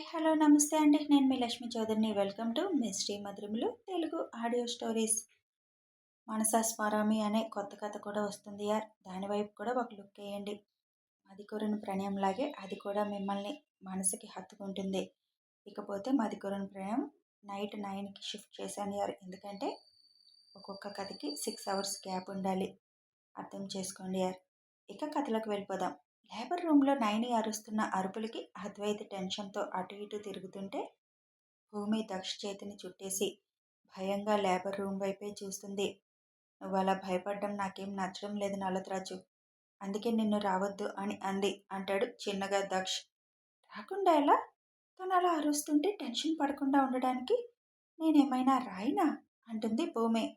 Hi hello నమస్తే అండి. నేను మీ లక్ష్మి చౌదరిని. వెల్కమ్ టు మిస్టీ మధురములు తెలుగు ఆడియో స్టోరీస్. మనసాస్వరామి అనే కొత్త కథ కూడా వస్తుంది యార్. దాని వైపు కూడా ఒక లుక్ వేయండి. మదికొరని ప్రణయంలాగే అది కూడా మిమ్మల్ని మనసుకి హత్తుకుంటుంది. ఇకపోతే మదికొరని ప్రణయం నైట్ నైన్కి షిఫ్ట్ చేశాను యార్. ఎందుకంటే ఒక్కొక్క కథకి సిక్స్ అవర్స్ గ్యాప్ ఉండాలి. అర్థం చేసుకోండి యార్. ఇక కథలోకి వెళ్ళిపోదాం. లేబర్ రూమ్లో నైని అరుస్తున్న అరుపులకి అద్వైత టెన్షన్తో అటు ఇటు తిరుగుతుంటే భూమి దక్ష చేతిని చుట్టేసి భయంగా లేబర్ రూమ్ వైపే చూస్తుంది. నువ్వు అలా భయపడడం నాకేం నచ్చడం లేదు నలతరాజు. అందుకే నిన్ను రావద్దు అని అంది. అంటాడు చిన్నగా దక్ష్. రాకుండా ఎలా? తను అలా అరుస్తుంటే టెన్షన్ పడకుండా ఉండడానికి నేనేమైనా రాయినా? అంటుంది భూమి.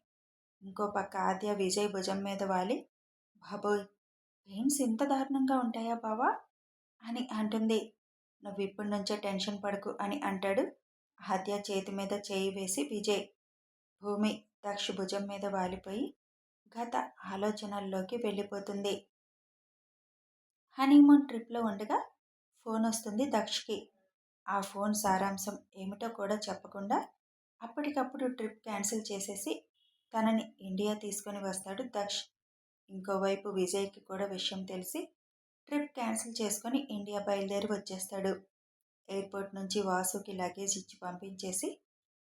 ఇంకో పక్క ఆద్య విజయ్ భుజం మీద వాలి. బాబోయ్ పెయిన్స్ ఇంత దారుణంగా ఉంటాయా బావా? అని అంటుంది. నువ్వు ఇప్పటి నుంచే టెన్షన్ పడకు అని అంటాడు. హత్య చేతి మీద చేయి వేసి విజయ్ భూమి దక్ష భుజం మీద వాలిపోయి గత ఆలోచనల్లోకి వెళ్ళిపోతుంది. హనీమూన్ ట్రిప్లో ఉండగా ఫోన్ వస్తుంది దక్షకి. ఆ ఫోన్ సారాంశం ఏమిటో కూడా చెప్పకుండా అప్పటికప్పుడు ట్రిప్ క్యాన్సిల్ చేసేసి తనని ఇండియా తీసుకొని వస్తాడు దక్ష్. ఇంకోవైపు విజయ్కి కూడా విషయం తెలిసి ట్రిప్ క్యాన్సిల్ చేసుకొని ఇండియా బయలుదేరి వచ్చేస్తాడు. ఎయిర్పోర్ట్ నుంచి వాసుకి లగేజ్ ఇచ్చి పంపించేసి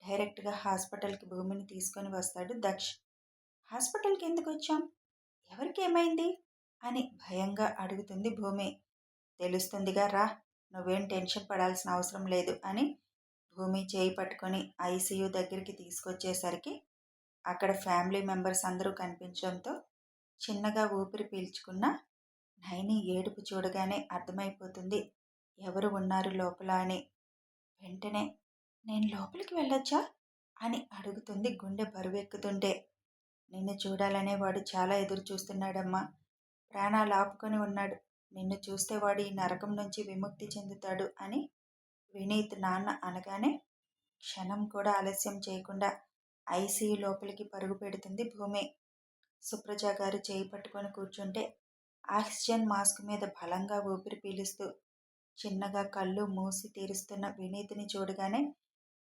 డైరెక్ట్గా హాస్పిటల్కి భూమిని తీసుకొని వస్తాడు దక్ష్. హాస్పిటల్కి ఎందుకు వచ్చాం? ఎవరికి ఏమైంది? అని భయంగా అడుగుతుంది భూమి. తెలుస్తుందిగా రా నువ్వేం టెన్షన్ పడాల్సిన అవసరం లేదు అని భూమి చేయి పట్టుకొని ఐసీయూ దగ్గరికి తీసుకొచ్చేసరికి అక్కడ ఫ్యామిలీ మెంబర్స్ అందరూ కనిపించడంతో చిన్నగా ఊపిరి పీల్చుకున్న నైని ఏడుపు చూడగానే అర్థమైపోతుంది. ఎవరు ఉన్నారు లోపల అని. వెంటనే నేను లోపలికి వెళ్ళొచ్చా? అని అడుగుతుంది గుండె బరువెక్కుతుంటే. నిన్ను చూడాలనే వాడు చాలా ఎదురు చూస్తున్నాడమ్మా. ప్రాణాలు ఆపుకొని ఉన్నాడు. నిన్ను చూస్తే వాడు ఈ నరకం నుంచి విముక్తి చెందుతాడు అని వినీత్ నాన్న అనగానే క్షణం కూడా ఆలస్యం చేయకుండా ఐసీయూ లోపలికి పరుగు పెడుతుంది భూమి. సుప్రజ గారు చేయి పట్టుకొని కూర్చుంటే ఆక్సిజన్ మాస్క్ మీద బలంగా ఊపిరి పీలుస్తూ చిన్నగా కళ్ళు మూసి తీరుస్తున్న వినీతిని చూడగానే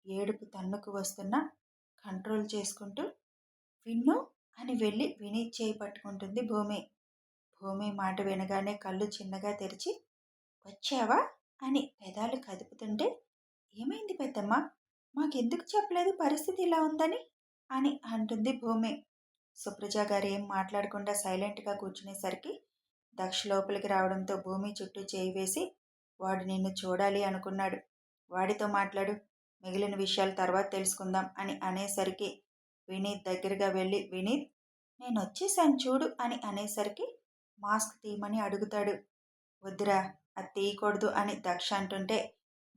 ఏడుపు తన్నుకు వస్తున్న కంట్రోల్ చేసుకుంటూ విన్ను అని వెళ్ళి వినీత్ చేయి పట్టుకుంటుంది భూమి. భూమి మాట వినగానే కళ్ళు చిన్నగా తెరిచి వచ్చావా? అని పెదాలు కదుపుతుంటే ఏమైంది పెద్దమ్మ? మాకెందుకు చెప్పలేదు? పరిస్థితి ఇలా ఉందని? అని అంటుంది భూమి. సుప్రజ గారు ఏం మాట్లాడకుండా సైలెంట్గా కూర్చునేసరికి దక్ష లోపలికి రావడంతో భూమి చుట్టూ చేయి వేసి వాడు నిన్ను చూడాలి అనుకున్నాడు. వాడితో మాట్లాడు. మిగిలిన విషయాలు తర్వాత తెలుసుకుందాం అని అనేసరికి వినీత్ దగ్గరగా వెళ్ళి వినీత్ నేను వచ్చేసాను చూడు అని అనేసరికి మాస్క్ తీయమని అడుగుతాడు. వద్దురా అది తీయకూడదు అని దక్ష అంటుంటే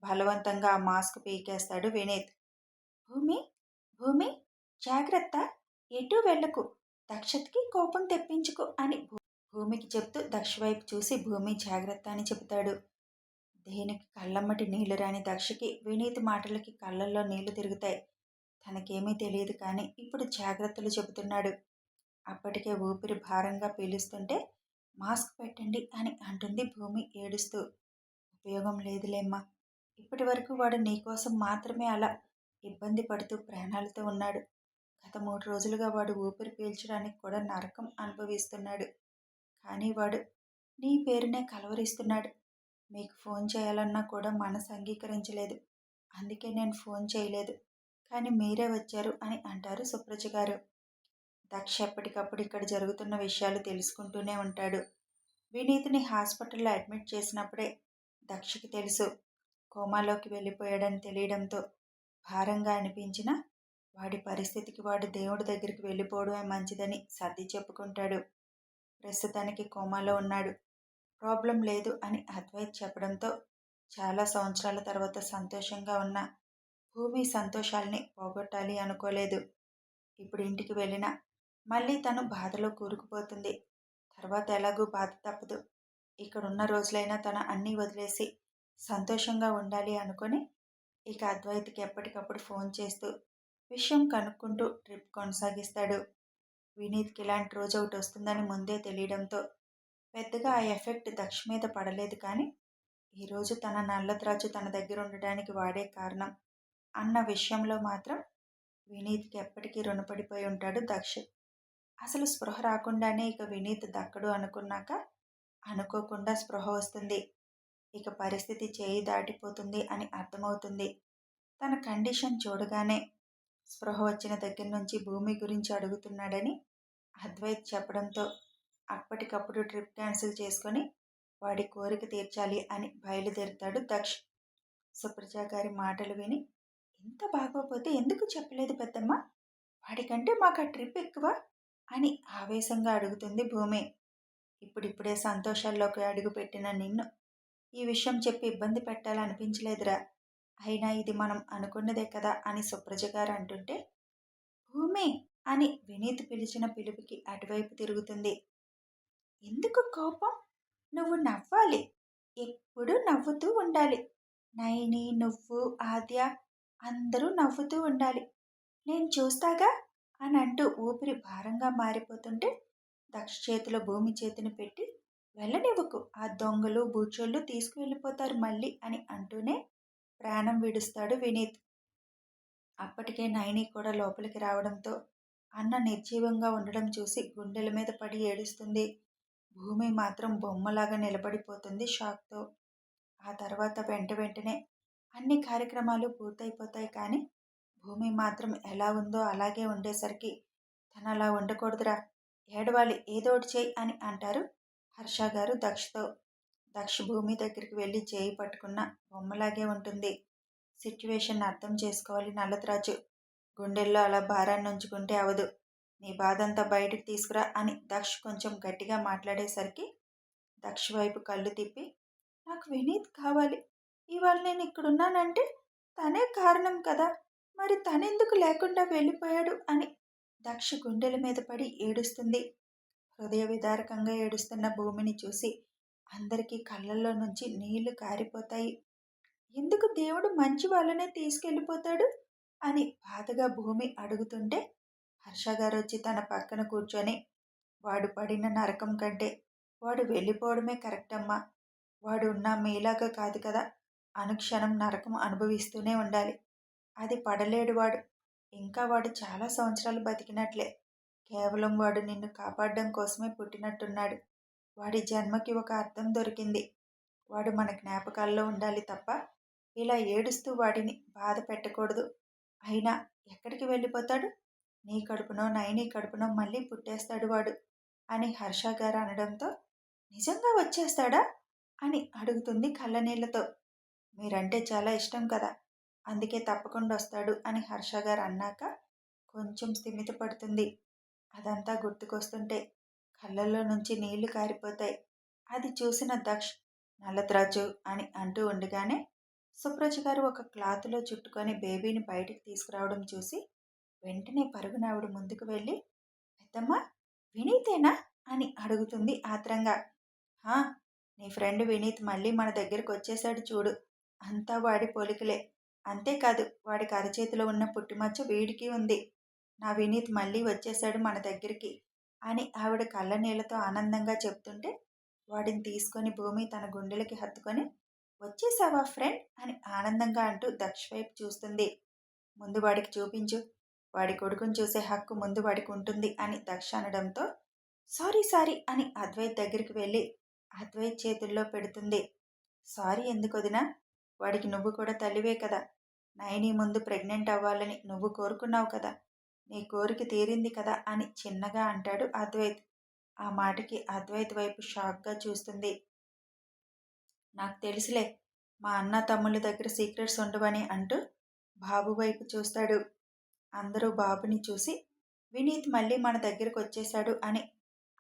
బలవంతంగా ఆ మాస్క్ పీకేస్తాడు వినీత్. భూమి? భూమి? జాగ్రత్త! ఎటు వెళ్ళకు. దక్షత్కి కోపం తెప్పించుకో అని భూమికి చెప్తూ దక్ష వైపు చూసి భూమి జాగ్రత్త అని చెబుతాడు. దేనికి కళ్ళమ్మటి నీళ్ళు రాని దక్షకి వినీతి మాటలకి కళ్ళల్లో నీళ్ళు తిరుగుతాయి. తనకేమీ తెలియదు కానీ ఇప్పుడు జాగ్రత్తలు చెబుతున్నాడు. అప్పటికే ఊపిరి భారంగా పీలుస్తుంటే మాస్క్ పెట్టండి అని అంటుంది భూమి ఏడుస్తూ. ఉపయోగం లేదులేమ్మా. ఇప్పటి వరకు వాడు నీకోసం మాత్రమే అలా ఇబ్బంది పడుతూ ప్రాణాలతో ఉన్నాడు. గత మూడు రోజులుగా వాడు ఊపిరి పీల్చడానికి కూడా నరకం అనుభవిస్తున్నాడు. కానీ వాడు నీ పేరునే కలవరిస్తున్నాడు. మీకు ఫోన్ చేయాలన్నా కూడా మనసు అంగీకరించలేదు. అందుకే నేను ఫోన్ చేయలేదు. కానీ మీరే వచ్చారు అని అంటారు సుప్రజ గారు. దక్ష ఎప్పటికప్పుడు ఇక్కడ జరుగుతున్న విషయాలు తెలుసుకుంటూనే ఉంటాడు. వినీత్ని హాస్పిటల్లో అడ్మిట్ చేసినప్పుడే దక్షకి తెలుసు. కోమాలోకి వెళ్ళిపోయాడని తెలియడంతో భారంగా అనిపించిన వాడి పరిస్థితికి వాడు దేవుడి దగ్గరికి వెళ్ళిపోవడమే మంచిదని సర్ది చెప్పుకుంటాడు. ప్రస్తుతానికి కోమాలో ఉన్నాడు. ప్రాబ్లం లేదు అని అద్వైత్ చెప్పడంతో చాలా సంవత్సరాల తర్వాత సంతోషంగా ఉన్న భూమి సంతోషాల్ని పోగొట్టాలి అనుకోలేదు. ఇప్పుడు ఇంటికి వెళ్ళినా మళ్ళీ తను బాధలో కూరుకుపోతుంది. తర్వాత ఎలాగూ బాధ తప్పదు. ఇక్కడున్న రోజులైనా తన అన్నీ వదిలేసి సంతోషంగా ఉండాలి అనుకొని ఇక అద్వైత్కి ఎప్పటికప్పుడు ఫోన్ చేస్తూ విషయం కనుక్కుంటూ ట్రిప్ కొనసాగిస్తాడు. వినీత్కి ఇలాంటి రోజు ఒకటి వస్తుందని ముందే తెలియడంతో పెద్దగా ఆ ఎఫెక్ట్ దక్ష మీద పడలేదు కానీ ఈరోజు తన నల్లద్రాజు తన దగ్గర ఉండడానికి వాడే కారణం అన్న విషయంలో మాత్రం వినీత్కి ఎప్పటికీ రుణపడిపోయి ఉంటాడు దక్ష. అసలు స్పృహ రాకుండానే ఇక వినీత్ దక్కడు అనుకున్నాక అనుకోకుండా స్పృహ వస్తుంది. ఇక పరిస్థితి చేయి దాటిపోతుంది అని అర్థమవుతుంది. తన కండిషన్ చూడగానే స్పృహ వచ్చిన దగ్గర నుంచి భూమి గురించి అడుగుతున్నాడని అద్వైత్ చెప్పడంతో అప్పటికప్పుడు ట్రిప్ క్యాన్సిల్ చేసుకొని వాడి కోరిక తీర్చాలి అని బయలుదేరుతాడు దక్ష్. సుప్రజ గారి మాటలు విని ఇంత బాగోపోతే ఎందుకు చెప్పలేదు పెద్దమ్మ? వాడికంటే మాకు ఆ ట్రిప్ ఎక్కువ? అని ఆవేశంగా అడుగుతుంది భూమి. ఇప్పుడిప్పుడే సంతోషాల్లోకి అడుగుపెట్టిన నిన్ను ఈ విషయం చెప్పి ఇబ్బంది పెట్టాలనిపించలేదురా. అయినా ఇది మనం అనుకున్నదే కదా అని సుప్రజ గారు అంటుంటే భూమి అని వినీత్ పిలిచిన పిలుపుకి అటువైపు తిరుగుతుంది. ఎందుకు కోపం? నువ్వు నవ్వాలి. ఎప్పుడు నవ్వుతూ ఉండాలి. నయని నువ్వు ఆద్య అందరూ నవ్వుతూ ఉండాలి. నేను చూస్తాగా? అని అంటూ ఊపిరి భారంగా మారిపోతుంటే దక్ష చేతిలో భూమి చేతిని పెట్టి వెళ్ళనివ్వకు. ఆ దొంగలు బూచోళ్ళు తీసుకువెళ్ళిపోతారు మళ్ళీ అని అంటూనే ప్రాణం విడుస్తాడు వినీత్. అప్పటికే నైని కూడా లోపలికి రావడంతో అన్న నిర్జీవంగా ఉండడం చూసి గుండెల మీద పడి ఏడుస్తుంది. భూమి మాత్రం బొమ్మలాగా నిలబడిపోతుంది షాక్తో. ఆ తర్వాత వెంట వెంటనే అన్ని కార్యక్రమాలు పూర్తయిపోతాయి కానీ భూమి మాత్రం ఎలా ఉందో అలాగే ఉండేసరికి తను అలా ఉండకూడదురా ఏడవాలి ఏదోటి చేయి అని అంటారు హర్ష గారు దక్షతో. దక్ష భూమి దగ్గరికి వెళ్ళి చేయి పట్టుకున్న బొమ్మలాగే ఉంటుంది. సిచ్యువేషన్ అర్థం చేసుకోవాలి నల్లత్రాజు. గుండెల్లో అలా భారాన్ని ఉంచుకుంటే అవదు. నీ బాధంతా బయటకు తీసుకురా అని దక్ష కొంచెం గట్టిగా మాట్లాడేసరికి దక్ష వైపు కళ్ళు తిప్పి నాకు వినీత్ కావాలి. ఇవాళ నేను ఇక్కడున్నానంటే తనే కారణం కదా. మరి తనెందుకు లేకుండా వెళ్ళిపోయాడు? అని దక్ష గుండెల మీద పడి ఏడుస్తుంది. హృదయ విదారకంగా ఏడుస్తున్న భూమిని చూసి అందరికీ కళ్ళల్లో నుంచి నీళ్ళు కారిపోతాయి. ఎందుకు దేవుడు మంచి వాళ్ళనే తీసుకెళ్ళిపోతాడు? అని బాధగా భూమి అడుగుతుంటే హర్ష గారు వచ్చి తన పక్కన కూర్చొని వాడు పడిన నరకం కంటే వాడు వెళ్ళిపోవడమే కరెక్ట్ అమ్మా. వాడు ఉన్న మీలాగా కాదు కదా. అనుక్షణం నరకం అనుభవిస్తూనే ఉండాలి. అది పడలేడు వాడు. ఇంకా వాడు చాలా సంవత్సరాలు బతికినట్లే. కేవలం వాడు నిన్ను కాపాడడం కోసమే పుట్టినట్టున్నాడు. వాడి జన్మకి ఒక అర్థం దొరికింది. వాడు మన జ్ఞాపకాల్లో ఉండాలి తప్ప ఇలా ఏడుస్తూ వాడిని బాధ పెట్టకూడదు. అయినా ఎక్కడికి వెళ్ళిపోతాడు? నీ కడుపునో నైని కడుపునో మళ్ళీ పుట్టేస్తాడు వాడు అని హర్ష గారు అనడంతో నిజంగా వచ్చేస్తాడా? అని అడుగుతుంది కళ్ళనీళ్ళతో మీరంటే చాలా ఇష్టం కదా అందుకే తప్పకుండా వస్తాడు అని హర్ష గారు అన్నాక కొంచెం స్థిమిత పడుతుంది అదంతా గుర్తుకొస్తుంటే కళ్ళల్లో నుంచి నీళ్ళు కారిపోతాయి. అది చూసిన దక్ష్ నల్లద్రాజు అని అంటూ ఉండగానే సుప్రజ గారు ఒక క్లాత్లో చుట్టుకొని బేబీని బయటికి తీసుకురావడం చూసి వెంటనే పరుగునావిడ ముందుకు వెళ్ళి పెద్దమ్మ వినీతేనా? అని అడుగుతుంది ఆత్రంగా. నీ ఫ్రెండ్ వినీత్ మళ్ళీ మన దగ్గరకు వచ్చేసాడు చూడు. అంతా వాడి పోలికలే. అంతేకాదు వాడికి అరచేతిలో ఉన్న పుట్టుమచ్చ వీడికి ఉంది. నా వినీత్ మళ్ళీ వచ్చేశాడు మన దగ్గరికి. అని ఆవిడ కళ్ళ నీళ్ళతో ఆనందంగా చెప్తుంటే వాడిని తీసుకొని భూమి తన గుండెలకి హత్తుకొని వచ్చేసావా ఫ్రెండ్? అని ఆనందంగా అంటూ దక్ష వైపు చూస్తుంది. ముందు వాడికి చూపించు. వాడి కొడుకుని చూసే హక్కు ముందు వాడికి ఉంటుంది అని దక్ష అనడంతో సారీ సారీ అని అద్వైత్ దగ్గరికి వెళ్ళి అద్వైత్ చేతుల్లో పెడుతుంది. సారీ ఎందుకు వదినా? వాడికి నువ్వు కూడా తల్లివే కదా. నయని ముందు ప్రెగ్నెంట్ అవ్వాలని నువ్వు కోరుకున్నావు కదా. నీ కోరిక తీరింది కదా అని చిన్నగా అంటాడు అద్వైత్. ఆ మాటకి అద్వైత్ వైపు షాక్గా చూస్తుంది. నాకు తెలుసులే మా అన్న తమ్ముళ్ళ దగ్గర సీక్రెట్స్ ఉండవని అంటూ బాబు వైపు చూస్తాడు. అందరూ బాబుని చూసి వినీత్ మళ్ళీ మన దగ్గరకు వచ్చేశాడు అని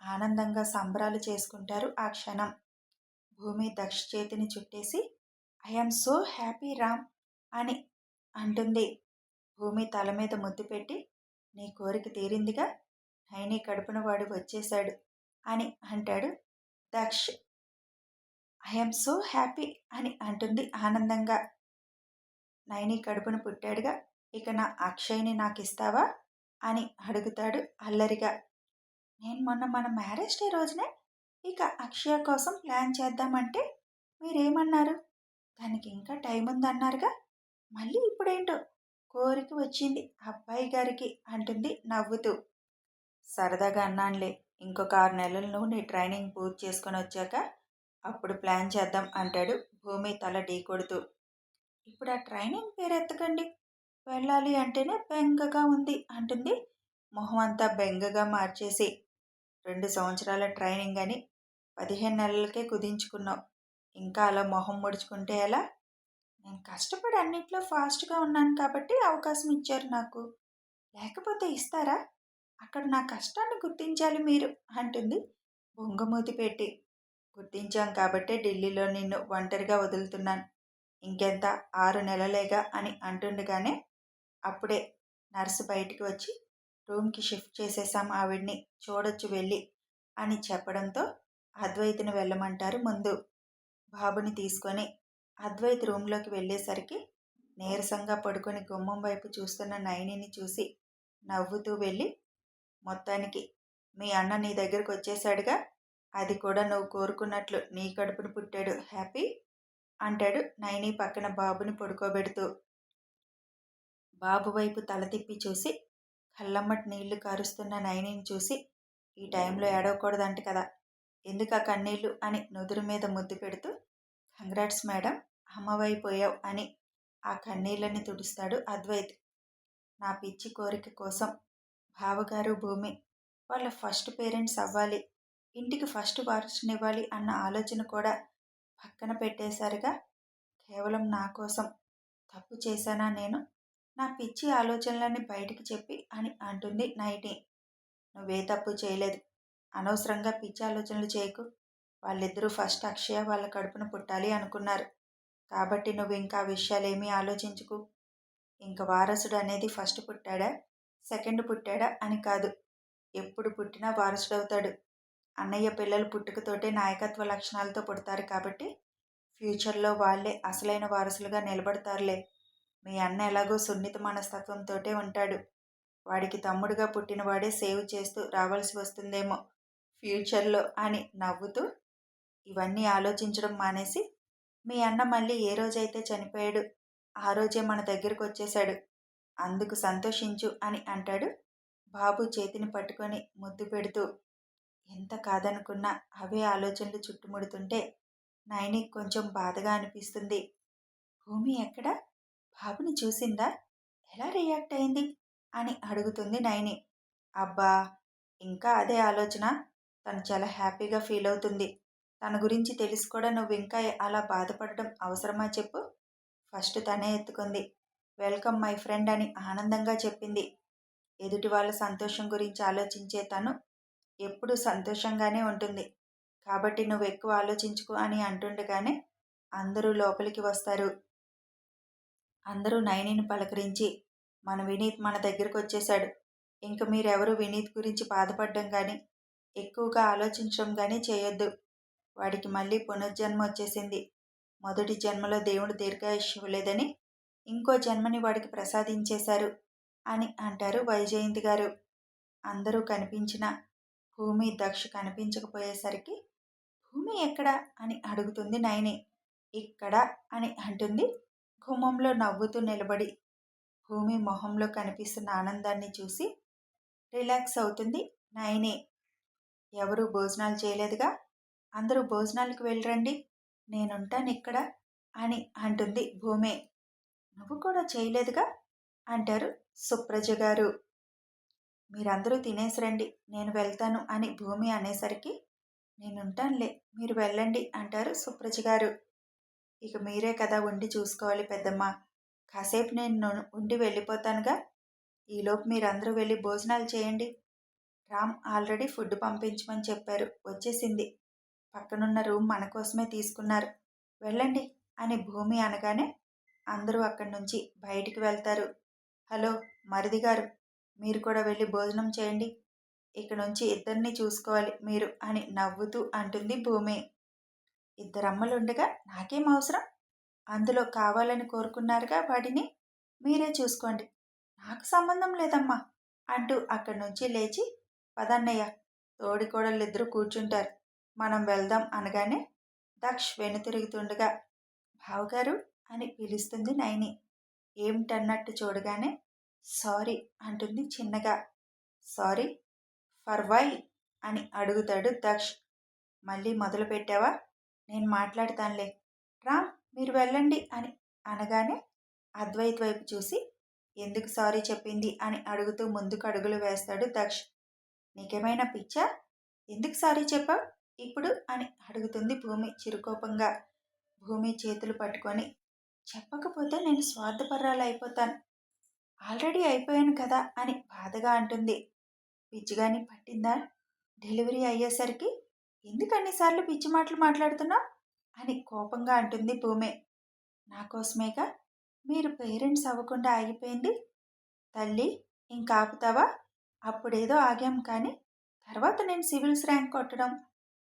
ఆనందంగా సంబరాలు చేసుకుంటారు ఆ క్షణం. భూమి దక్ష చేతిని చుట్టేసి ఐఎమ్ సో హ్యాపీ రామ్ అని అంటుంది. భూమి తల మీద ముద్దు పెట్టి నీ కోరిక తీరిందిగా? నైని కడుపున వాడు వచ్చేశాడు అని అంటాడు దక్ష్. ఐఎమ్ సో హ్యాపీ అని అంటుంది ఆనందంగా. నైని కడుపున పుట్టాడుగా? ఇక నా అక్షయ్ని నాకు ఇస్తావా అని అడుగుతాడు అల్లరిగా. నేను మొన్న మన మ్యారేజ్ డే రోజునే ఇక అక్షయ కోసం ప్లాన్ చేద్దామంటే మీరేమన్నారు? దానికి ఇంకా టైం ఉందన్నారుగా మళ్ళీ ఇప్పుడేంటో? కోరిక వచ్చింది. అబ్బాయి గారికి అంటుంది నవ్వుతూ. సరదాగా అన్నానులే ఇంకొక ఆరు నెలలు నువ్వు నీ ట్రైనింగ్ పూర్తి చేసుకొని వచ్చాక అప్పుడు ప్లాన్ చేద్దాం అంటాడు భూమి తల ఢీ కొడుతూ. ఇప్పుడు ఆ ట్రైనింగ్ పేరు ఎత్తకండి. వెళ్ళాలి అంటేనే బెంగగా ఉంది అంటుంది మొహం అంతా బెంగగా మార్చేసి. రెండు సంవత్సరాల ట్రైనింగ్ అని పదిహేను నెలలకే కుదించుకున్నావు. ఇంకా అలా మొహం ముడుచుకుంటే ఎలా? నేను కష్టపడి అన్నిట్లో ఫాస్ట్గా ఉన్నాను కాబట్టి అవకాశం ఇచ్చారు నాకు. లేకపోతే ఇస్తారా? అక్కడ నా కష్టాన్ని గుర్తించాలి మీరు అంటుంది బొంగమూతి పెట్టి. గుర్తించాం కాబట్టే ఢిల్లీలో నిన్ను ఒంటరిగా వదులుతున్నాను. ఇంకెంత? ఆరు నెలలేగా అని అంటుండగానే అప్పుడే నర్సు బయటికి వచ్చి రూమ్కి షిఫ్ట్ చేసేసాం ఆవిడ్ని చూడొచ్చు వెళ్ళి అని చెప్పడంతో అద్వైతను వెళ్ళమంటారు ముందు. బాబుని తీసుకొని అద్వైత్ రూమ్లోకి వెళ్ళేసరికి నీరసంగా పడుకొని గుమ్మం వైపు చూస్తున్న నయనిని చూసి నవ్వుతూ వెళ్ళి మొత్తానికి మీ అన్న నీ దగ్గరకు వచ్చేసాడుగా? అది కూడా నువ్వు కోరుకున్నట్లు నీ కడుపును పుట్టాడు హ్యాపీ? అంటాడు నైని పక్కన బాబుని పడుకోబెడుతూ. బాబు వైపు తల తిప్పి చూసి కళ్ళమ్మటి నీళ్ళు కారుస్తున్న నైనిని చూసి ఈ టైంలో ఏడవకూడదంట కదా ఎందుకు ఆ కన్నీళ్ళు అని నుదురు మీద ముద్దు పెడుతూ కంగ్రాట్స్ మేడం అమ్మవైపోయావు అని ఆ కన్నీళ్ళని తుడుస్తాడు అద్వైత్. నా పిచ్చి కోరిక కోసం బావగారు భూమి వాళ్ళ ఫస్ట్ పేరెంట్స్ అవ్వాలి ఇంటికి ఫస్ట్ వారసునివ్వాలి అన్న ఆలోచన కూడా పక్కన పెట్టేశారుగా. కేవలం నా కోసం తప్పు చేశానా నేను? నా పిచ్చి ఆలోచనలన్నీ బయటికి చెప్పి అని అంటుంది నైటీ. నువ్వే తప్పు చేయలేదు. అనవసరంగా పిచ్చి ఆలోచనలు చేయకు. వాళ్ళిద్దరూ ఫస్ట్ అక్షయ వాళ్ళ కడుపున పుట్టాలి అనుకున్నారు. కాబట్టి నువ్వు ఇంకా విషయాలేమీ ఆలోచించుకు. ఇంక వారసుడు అనేది ఫస్ట్ పుట్టాడా? సెకండ్ పుట్టాడా? అని కాదు. ఎప్పుడు పుట్టినా వారసుడవుతాడు. అన్నయ్య పిల్లలు పుట్టుకతోటే నాయకత్వ లక్షణాలతో పుడతారు కాబట్టి ఫ్యూచర్లో వాళ్ళే అసలైన వారసులుగా నిలబడతారులే. మీ అన్న ఎలాగో సున్నిత మనస్తత్వంతో ఉంటాడు. వాడికి తమ్ముడుగా పుట్టినవాడే సేవ్ చేస్తూ రావాల్సి వస్తుందేమో ఫ్యూచర్లో అని నవ్వుతూ ఇవన్నీ ఆలోచించడం మానేసి మీ అన్న మళ్ళీ ఏ రోజైతే చనిపోయాడు ఆ రోజే మన దగ్గరకు వచ్చేశాడు అందుకు సంతోషించు అని అంటాడు. బాబు చేతిని పట్టుకొని ముద్దు పెడుతూ ఎంత కాదనుకున్నా అవే ఆలోచనలు చుట్టుముడుతుంటే నయని కొంచెం బాధగా అనిపిస్తుంది. భూమి ఎక్కడ? బాబుని చూసిందా? ఎలా రియాక్ట్ అయింది? అని అడుగుతుంది నైని అబ్బా ఇంకా అదే ఆలోచన. తను చాలా హ్యాపీగా ఫీల్ అవుతుంది. తన గురించి తెలిసి కూడా నువ్వు ఇంకా అలా బాధపడడం అవసరమా చెప్పు? ఫస్ట్ తనే ఎత్తుకుంది. వెల్కమ్ మై ఫ్రెండ్ అని ఆనందంగా చెప్పింది. ఎదుటి వాళ్ళ సంతోషం గురించి ఆలోచించే తను ఎప్పుడు సంతోషంగానే ఉంటుంది. కాబట్టి నువ్వు ఎక్కువ ఆలోచించుకో అని అంటుండగానే అందరూ లోపలికి వస్తారు. అందరూ నయనిని పలకరించి మన వినీత్ మన దగ్గరకు వచ్చేశాడు. ఇంక మీరెవరు వినీత్ గురించి బాధపడడం కానీ ఎక్కువగా ఆలోచించడం కానీ చేయొద్దు. వాడికి మళ్ళీ పునర్జన్మ వచ్చేసింది. మొదటి జన్మలో దేవుడు దీర్ఘాయుష్ ఇవ్వలేదని ఇంకో జన్మని వాడికి ప్రసాదించేశారు అని అంటారు వైజయంతి గారు. అందరూ కనిపించిన భూమి దక్ష కనిపించకపోయేసరికి భూమి ఎక్కడ? అని అడుగుతుంది నయని. ఇక్కడ అని అంటుంది. గుమ్మంలో నవ్వుతూ నిలబడి భూమి మొహంలో కనిపిస్తున్న ఆనందాన్ని చూసి రిలాక్స్ అవుతుంది నయనే. ఎవరు భోజనాలు చేయలేదుగా? అందరూ భోజనాలకు వెళ్ళరండి. నేనుంటాను ఇక్కడ అని అంటుంది భూమి. నువ్వు కూడా చేయలేదుగా? అంటారు సుప్రజ గారు. మీరందరూ తినేసిరండి నేను వెళ్తాను అని భూమి అనేసరికి నేనుంటానులే మీరు వెళ్ళండి అంటారు సుప్రజ గారు. ఇక మీరే కదా ఉండి చూసుకోవాలి పెద్దమ్మ. కాసేపు నేను ఉండి వెళ్ళిపోతానుగా. ఈలోపు మీరందరూ వెళ్ళి భోజనాలు చేయండి. రామ్ ఆల్రెడీ ఫుడ్ పంపించమని చెప్పారు వచ్చేసింది. పక్కనున్న రూమ్ మన కోసమే తీసుకున్నారు. వెళ్ళండి అని భూమి అనగానే అందరూ అక్కడి నుంచి బయటికి వెళ్తారు. హలో మరిది గారు మీరు కూడా వెళ్ళి భోజనం చేయండి. ఇక నుంచి ఇద్దరిని చూసుకోవాలి మీరు అని నవ్వుతూ అంటుంది భూమి. ఇద్దరమ్మలుండగా నాకేం అవసరం? అందులో కావాలని కోరుకున్నారుగా వాడిని మీరే చూసుకోండి. నాకు సంబంధం లేదమ్మా అంటూ అక్కడి నుంచి లేచి పదన్నయ్య తోడికోడళ్ళిద్దరూ కూర్చుంటారు. మనం వెళ్దాం అనగానే దక్ష్ వెనుతిరుగుతుండగా బావగారు అని పిలుస్తుంది నైని. ఏమిటన్నట్టు చూడగానే సారీ అంటుంది చిన్నగా. సారీ? For why? అని అడుగుతాడు దక్ష్. మళ్ళీ మొదలు పెట్టావా? నేను మాట్లాడతానులే. రామ్ మీరు వెళ్ళండి అని అనగానే అద్వైత్ వైపు చూసి ఎందుకు సారీ చెప్పింది? అని అడుగుతూ ముందుకు అడుగులు వేస్తాడు దక్ష్. నీకేమైనా పిచ్చా? ఎందుకు సారీ చెప్పావు? ఇప్పుడు అని అడుగుతుంది భూమి చిరుకోపంగా. భూమి చేతులు పట్టుకొని చెప్పకపోతే నేను స్వార్థపర్రాలు అయిపోతాను. ఆల్రెడీ అయిపోయాను కదా అని బాధగా అంటుంది. పిచ్చిగాని పట్టిందా? డెలివరీ అయ్యేసరికి ఎందుకు అన్నిసార్లు పిచ్చి మాటలు మాట్లాడుతున్నావు? అని కోపంగా అంటుంది భూమి. నా కోసమేగా? మీరు పేరెంట్స్ అవ్వకుండా ఆగిపోయింది? తల్లి ఇంకా ఆపుతావా అప్పుడేదో ఆగాం కానీ తర్వాత నేను సివిల్స్ ర్యాంక్ కొట్టడం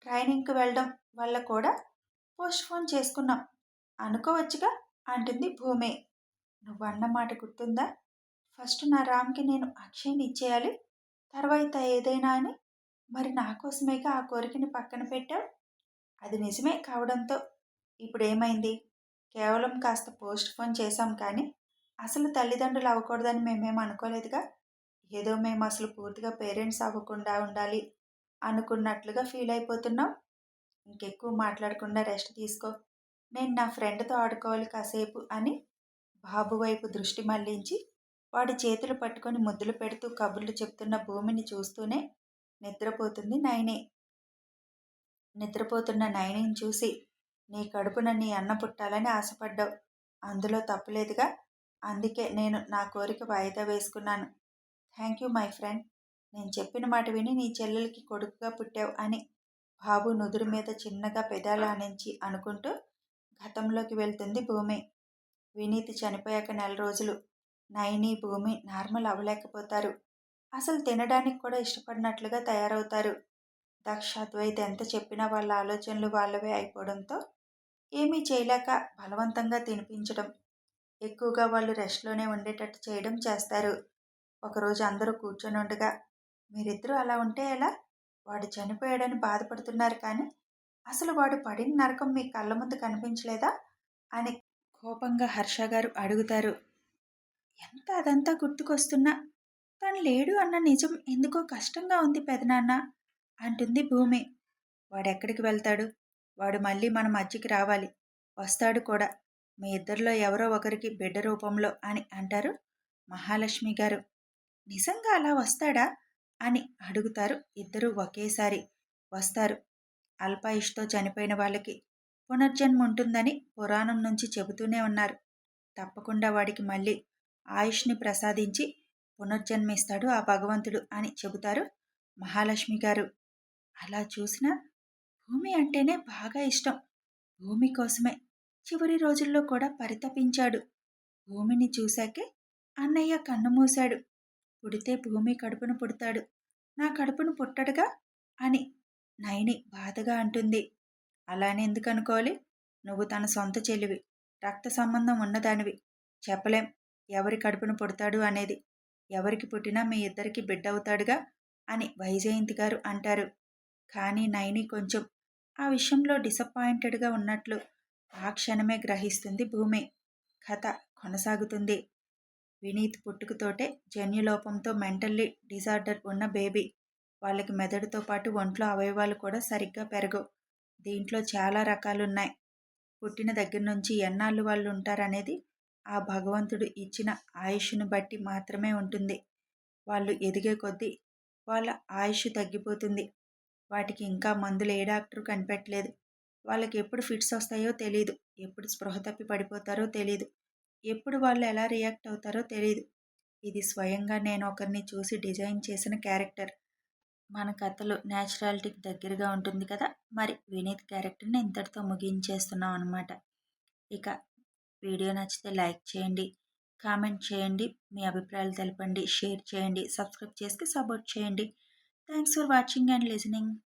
ట్రైనింగ్కి వెళ్ళడం వల్ల కూడా పోస్ట్పోన్ చేసుకున్నాం. అనుకోవచ్చుగా అంటుంది భూమి. నువ్వన్న మాట గుర్తుందా? ఫస్ట్ నా రామ్కి నేను అక్షయ్ని ఇచ్చేయాలి తర్వాత ఏదైనా అని. మరి నా కోసమేగా ఆ కోరికని పక్కన పెట్టావు? అది నిజమే కావడంతో. ఇప్పుడు ఏమైంది కేవలం కాస్త పోస్ట్ ఫోన్ చేశాం కానీ అసలు తల్లిదండ్రులు అవ్వకూడదని మేమేం అనుకోలేదుగా? ఏదో మేము అసలు పూర్తిగా పేరెంట్స్ అవ్వకుండా ఉండాలి అనుకున్నట్లుగా ఫీల్ అయిపోతున్నాం ఇంకెక్కువ మాట్లాడకుండా రెస్ట్ తీసుకో. నేను నా ఫ్రెండ్తో ఆడుకోవాలి కాసేపు అని బాబు వైపు దృష్టి మళ్ళించి వాడి చేతులు పట్టుకొని ముద్దులు పెడుతూ కబుర్లు చెప్తున్న భూమిని చూస్తూనే నిద్రపోతుంది నైనే. నిద్రపోతున్న నైనిని చూసి నీ కడుపున నీ అన్న పుట్టాలని ఆశపడ్డావు. అందులో తప్పులేదుగా. అందుకే నేను నా కోరిక వాయిదా వేసుకున్నాను. Thank you my friend. నేను చెప్పిన మాట విని నీ చెల్లెలకి కొడుకుగా పుట్టావు అని బాబు నుదురు మీద చిన్నగా పెదాలానించి అనుకుంటూ గతంలోకి వెళ్తుంది భూమి. వినీతి చనిపోయాక నెల రోజులు. నైని భూమి నార్మల్ అవ్వలేకపోతారు. అసలు తినడానికి కూడా ఇష్టపడినట్లుగా తయారవుతారు. దక్ష అద్వైత ఎంత చెప్పినా వాళ్ళ ఆలోచనలు వాళ్ళవే అయిపోవడంతో ఏమీ చేయలేక బలవంతంగా తినిపించడం. ఎక్కువగా వాళ్ళు రెస్ట్లోనే ఉండేటట్టు చేయడం చేస్తారు. ఒకరోజు అందరూ కూర్చొని ఉండగా మీరిద్దరూ అలా ఉంటే ఎలా? వాడు చనిపోయాడని బాధపడుతున్నారు కానీ అసలు వాడు పడిన నరకం మీ కళ్ళ ముందు కనిపించలేదా? అని కోపంగా హర్ష గారు అడుగుతారు. ఎంత అదంతా గుర్తుకొస్తున్నా? తను లేడు అన్న నిజం ఎందుకో కష్టంగా ఉంది పెదనాన్న అంటుంది భూమి. వాడెక్కడికి వెళ్తాడు? వాడు మళ్ళీ మన మధ్యకి రావాలి. వస్తాడు కూడా. మీ ఇద్దరిలో ఎవరో ఒకరికి బిడ్డ రూపంలో అని అంటారు మహాలక్ష్మి గారు. నిజంగా అలా వస్తాడా? అని అడుగుతారు. ఇద్దరు ఒకేసారి వస్తారు. అల్పాయుష్తో చనిపోయిన వాళ్ళకి పునర్జన్మ ఉంటుందని పురాణం నుంచి చెబుతూనే ఉన్నారు. తప్పకుండా వాడికి మళ్ళీ ఆయుష్ని ప్రసాదించి పునర్జన్మిస్తాడు ఆ భగవంతుడు అని చెబుతారు మహాలక్ష్మి గారు. అలా చూసినా భూమి అంటేనే బాగా ఇష్టం. భూమి కోసమే చివరి రోజుల్లో కూడా పరితపించాడు. భూమిని చూశాకే అన్నయ్య కన్ను మూశాడు. పుడితే భూమి కడుపున పుడతాడు. నా కడుపును పుట్టడుగా? అని నైని బాధగా అంటుంది. అలానే ఎందుకు అనుకోవాలి? నువ్వు తన సొంత చెల్లివి. రక్త సంబంధం ఉన్నదానివి. చెప్పలేం. ఎవరి కడుపున పుడతాడు అనేది. ఎవరికి పుట్టినా మీ ఇద్దరికి బిడ్డ అవుతాడుగా అని వైజయంతి గారు అంటారు. కానీ నైని కొంచెం ఆ విషయంలో డిసప్పాయింటెడ్గా ఉన్నట్లు ఆ క్షణమే గ్రహిస్తుంది భూమి. కథ కొనసాగుతుంది. వినీత్ పుట్టుకతోటే జన్యులోపంతో మెంటల్లీ డిజార్డర్ ఉన్న బేబీ. వాళ్ళకి మెదడుతో పాటు ఒంట్లో అవయవాలు కూడా సరిగ్గా పెరగవు. దీంట్లో చాలా రకాలున్నాయి. పుట్టిన దగ్గర నుంచి ఎన్నాళ్ళు వాళ్ళు ఉంటారనేది ఆ భగవంతుడు ఇచ్చిన ఆయుష్ను బట్టి మాత్రమే ఉంటుంది. వాళ్ళు ఎదిగే కొద్దీ వాళ్ళ ఆయుష్ తగ్గిపోతుంది. వాటికి ఇంకా మందులు ఏ డాక్టర్ కనిపెట్టలేదు. వాళ్ళకి ఎప్పుడు ఫిట్స్ వస్తాయో తెలియదు ఎప్పుడు స్పృహ తప్పి పడిపోతారో తెలియదు ఎప్పుడు వాళ్ళు ఎలా రియాక్ట్ అవుతారో తెలియదు ఇది స్వయంగా నేను ఒకరిని చూసి డిజైన్ చేసిన క్యారెక్టర్. మన కథలు న్యాచురాలిటీకి దగ్గరగా ఉంటుంది కదా! మరి వినీత్ క్యారెక్టర్ని ఇంతటితో ముగించేస్తున్నాం అనమాట ఇక వీడియో నచ్చితే లైక్ చేయండి కామెంట్ చేయండి మీ అభిప్రాయాలు తెలపండి షేర్ చేయండి సబ్స్క్రైబ్ చేసి సపోర్ట్ చేయండి. Thanks for watching and listening